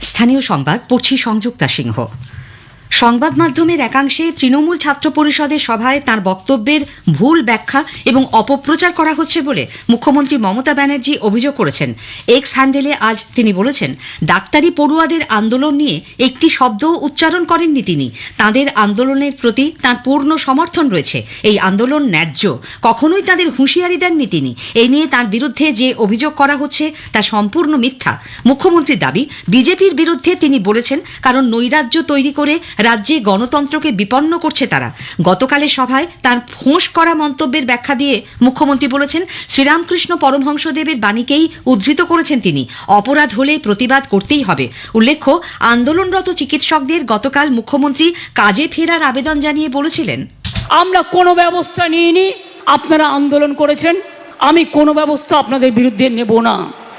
স্থানীয় সংবাদ পড়ছি সংযুক্তা সিংহ। সংবাদ মাধ্যমের একাংশে তৃণমূল ছাত্র পরিষদের সভায় তার বক্তব্যের ভুল ব্যাখ্যা এবং অপপ্রচার করা হচ্ছে বলে মুখ্যমন্ত্রী মমতা ব্যানার্জি অভিযোগ করেছেন। এক্স হ্যান্ডেলে আজ তিনি বলেছেন, ডাক্তারি পড়ুয়াদের আন্দোলন নিয়ে একটি শব্দও উচ্চারণ করেননি তিনি। তাদের আন্দোলনের প্রতি তার পূর্ণ সমর্থন রয়েছে। এই আন্দোলন ন্যায্য। কখনোই তাদের হুঁশিয়ারি দেননি তিনি। এই নিয়ে তার বিরুদ্ধে যে অভিযোগ করা হচ্ছে তা সম্পূর্ণ মিথ্যা। মুখ্যমন্ত্রীর দাবি, বিজেপির বিরুদ্ধে তিনি বলেছেন, কারণ নৈরাজ্য তৈরি করে রাজ্যে গণতন্ত্রকে বিপন্ন করছে তারা। গতকালের সভায় তার ফোঁস করা মন্তব্যের ব্যাখ্যা দিয়ে মুখ্যমন্ত্রী বলেছেন, শ্রীরামকৃষ্ণ পরমহংসদেবের বাণীকেই উদ্ধৃত করেছেন তিনি। অপরাধ হলে প্রতিবাদ করতেই হবে। উল্লেখ্য, আন্দোলনরত চিকিৎসকদের গতকাল মুখ্যমন্ত্রী কাজে ফেরার আবেদন জানিয়ে বলেছিলেন। আমরা কোনো ব্যবস্থা নিইনি, আপনারা আন্দোলন করেছেন, আমি কোনো ব্যবস্থা আপনাদের বিরুদ্ধে নেব না।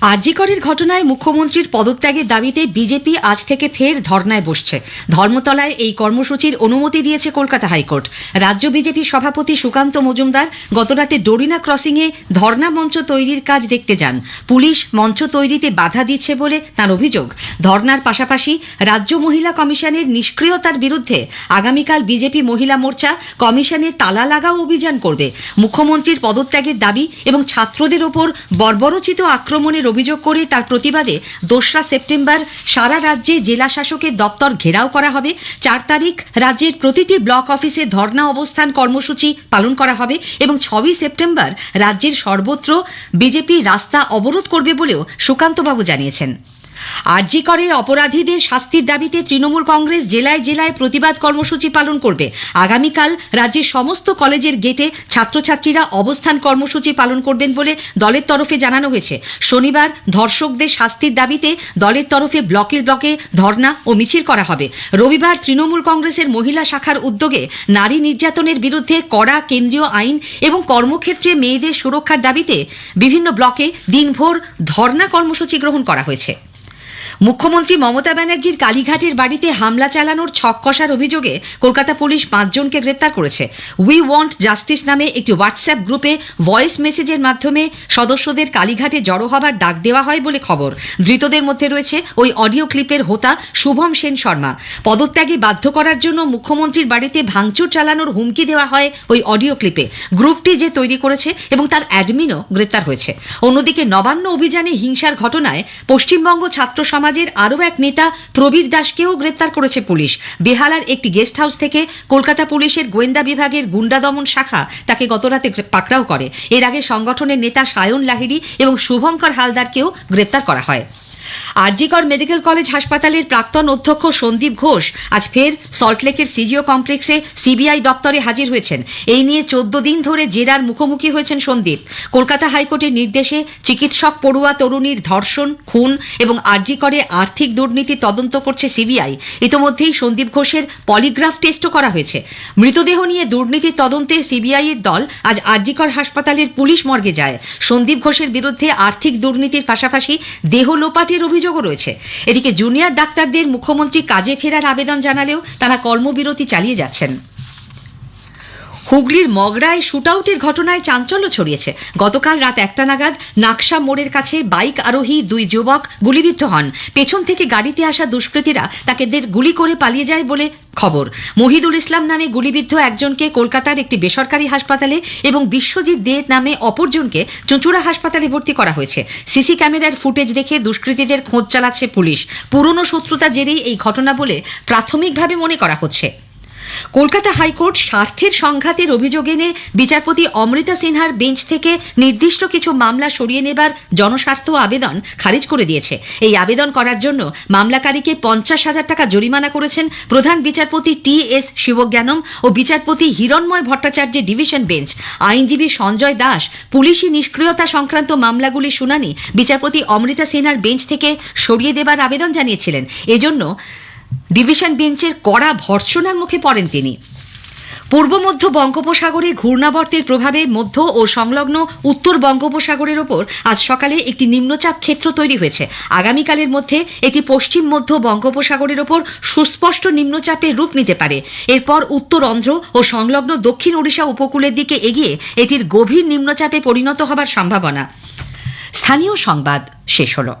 আরজিকরের ঘটনায় মুখ্যমন্ত্রীর পদত্যাগের দাবিতে বিজেপি আজ থেকে ফের ধর্নায় বসছে। ধর্মতলায় এই কর্মসূচির অনুমতি দিয়েছে কলকাতা হাইকোর্ট। রাজ্য বিজেপি সভাপতি সুকান্ত মজুমদার গতরাতে ডোরিনা ক্রসিংয়ে ধর্না মঞ্চ তৈরির কাজ দেখতে যান। পুলিশ মঞ্চ তৈরিতে বাধা দিচ্ছে বলে তার অভিযোগ। ধর্নার পাশাপাশি রাজ্য মহিলা কমিশনের নিষ্ক্রিয়তার বিরুদ্ধে আগামীকাল বিজেপি মহিলা মোর্চা কমিশনে তালা লাগাও অভিযান করবে। মুখ্যমন্ত্রীর পদত্যাগের দাবি এবং ছাত্রদের ওপর বর্বরচিত আক্রমণের অভিযোগ করে তার প্রতিবাদে দোসরা সেপ্টেম্বর সারা রাজ্যে জেলা শাসকের দপ্তর ঘেরাও করা হবে। চার তারিখ রাজ্যের প্রতিটি ব্লক অফিসে ধর্না অবস্থান কর্মসূচি পালন করা হবে এবং ছবি সেপ্টেম্বর রাজ্যের সর্বত্র বিজেপি রাস্তা অবরোধ করবে বলেও সুকান্তবাবু জানিয়েছেন। আরজি করে অপরাধীদের শাস্তির দাবিতে তৃণমূল কংগ্রেস জেলায় জেলায় প্রতিবাদ কর্মসূচি পালন করবে। আগামীকাল রাজ্যের সমস্ত কলেজের গেটে ছাত্রছাত্রীরা অবস্থান কর্মসূচি পালন করবেন বলে দলের তরফে জানানো হয়েছে। শনিবার ধর্ষকদের শাস্তির দাবিতে দলের তরফে ব্লকে ব্লকে ধর্ণা ও মিছিল করা হবে। রবিবার তৃণমূল কংগ্রেসের মহিলা শাখার উদ্যোগে নারী নির্যাতনের বিরুদ্ধে কড়া কেন্দ্রীয় আইন এবং কর্মক্ষেত্রে মেয়েদের সুরক্ষার দাবিতে বিভিন্ন ব্লকে দিনভর ধর্ণা কর্মসূচি গ্রহণ করা হয়েছে। মুখ্যমন্ত্রী মমতা ব্যানার্জির কালীঘাটের বাড়িতে হামলা চালানোর ছক কষার অভিযোগে কলকাতা পুলিশ পাঁচজনকে গ্রেপ্তার করেছে। উই ওয়ান্ট জাস্টিস নামে একটি হোয়াটসঅ্যাপ গ্রুপে ভয়েস মেসেজের মাধ্যমে সদস্যদের কালীঘাটে জড়ো হবার ডাক দেওয়া হয় বলে খবর। ধৃতদের মধ্যে রয়েছে ওই অডিও ক্লিপের হোতা শুভম সেন শর্মা। পদত্যাগে বাধ্য করার জন্য মুখ্যমন্ত্রীর বাড়িতে ভাঙচুর চালানোর হুমকি দেওয়া হয় ওই অডিও ক্লিপে। গ্রুপটি যে তৈরি করেছে এবং তার অ্যাডমিনও গ্রেপ্তার হয়েছে। অন্যদিকে নবান্ন অভিযানে হিংসার ঘটনায় পশ্চিমবঙ্গ ছাত্র সমাজের আরও এক নেতা প্রবীর দাসকেও গ্রেপ্তার করেছে পুলিশ। বেহালার একটি গেস্ট হাউস থেকে কলকাতা পুলিশের গোয়েন্দা বিভাগের গুন্ডা দমন শাখা তাকে গতরাতে পাকড়াও করে। এর আগে সংগঠনের নেতা সায়ন লাহিড়ি এবং শুভঙ্কর হালদারকেও গ্রেপ্তার করা হয়। আরজিকর মেডিকেল কলেজ হাসপাতালের প্রাক্তন অধ্যক্ষ সন্দীপ ঘোষ আজ ফের সল্টলেকের সিজিও কমপ্লেক্সে সিবিআই দপ্তরে হাজির হয়েছেন। এই নিয়ে চোদ্দ দিন ধরে জেরার মুখোমুখি হয়েছেন সন্দীপ। কলকাতা হাইকোর্টের নির্দেশে চিকিৎসক পড়ুয়া তরুণীর ধর্ষণ, খুন এবং আরজিকরে আর্থিক দুর্নীতি তদন্ত করছে সিবিআই। ইতোমধ্যেই সন্দীপ ঘোষের পলিগ্রাফ টেস্টও করা হয়েছে। মৃতদেহ নিয়ে দুর্নীতির তদন্তে সিবিআই এর দল আজ আরজিকর হাসপাতালের পুলিশ মর্গে যায়। সন্দীপ ঘোষের বিরুদ্ধে আর্থিক দুর্নীতির পাশাপাশি দেহ লোপাটের অভিযোগও রয়েছে। এদিকে জুনিয়র ডাক্তারদের মুখ্যমন্ত্রী কাজে ফেরার আবেদন জানালেও তারা কর্মবিরতি চালিয়ে যাচ্ছেন। হুগলির মগরায় শুটআউটের ঘটনায় চাঞ্চল্য ছড়িয়েছে। গতকাল রাত একটা নাগাদ নাকশা মোড়ের কাছে বাইক আরোহী দুই যুবক গুলিবিদ্ধ হন। পেছন থেকে গাড়িতে আসা দুষ্কৃতীরা তাকেদের গুলি করে পালিয়ে যায় বলে খবর। মহিদুল ইসলাম নামে গুলিবিদ্ধ একজনকে কলকাতার একটি বেসরকারি হাসপাতালে এবং বিশ্বজিৎ দে নামে অপরজনকে চুঁচুড়া হাসপাতালে ভর্তি করা হয়েছে। সিসি ক্যামেরার ফুটেজ দেখে দুষ্কৃতীদের খোঁজ চালাচ্ছে পুলিশ। পুরনো শত্রুতা জেরেই এই ঘটনা বলে প্রাথমিকভাবে মনে করা হচ্ছে। কলকাতা হাইকোর্ট স্বার্থের সংঘাতের অভিযোগ এনে বিচারপতি অমৃতা সিনহার বেঞ্চ থেকে নির্দিষ্ট কিছু মামলা সরিয়ে নেবার জনস্বার্থ আবেদন খারিজ করে দিয়েছে। এই আবেদন করার জন্য মামলাকারীকে পঞ্চাশ হাজার টাকা জরিমানা করেছেন প্রধান বিচারপতি টি এস শিবজ্ঞানম ও বিচারপতি হিরণময় ভট্টাচার্যের ডিভিশন বেঞ্চ। আইনজীবী সঞ্জয় দাস, পুলিশি নিষ্ক্রিয়তা সংক্রান্ত মামলাগুলি শুনানি বিচারপতি অমৃতা সিনহার বেঞ্চ থেকে সরিয়ে দেবার আবেদন জানিয়েছিলেন। এজন্য ডিভিশন বেঞ্চের কড়া ভর্ৎসনার মুখে পড়েন তিনি। পূর্ব মধ্য বঙ্গোপসাগরে ঘূর্ণাবর্তের প্রভাবে মধ্য ও সংলগ্ন উত্তর বঙ্গোপসাগরের ওপর আজ সকালে একটি নিম্নচাপ ক্ষেত্র তৈরি হয়েছে। আগামীকালের মধ্যে এটি পশ্চিম মধ্য বঙ্গোপসাগরের ওপর সুস্পষ্ট নিম্নচাপের রূপ নিতে পারে। এরপর উত্তর অন্ধ্র ও সংলগ্ন দক্ষিণ ওড়িশা উপকূলের দিকে এগিয়ে এটির গভীর নিম্নচাপে পরিণত হবার সম্ভাবনা। স্থানীয় সংবাদ শেষ হলো।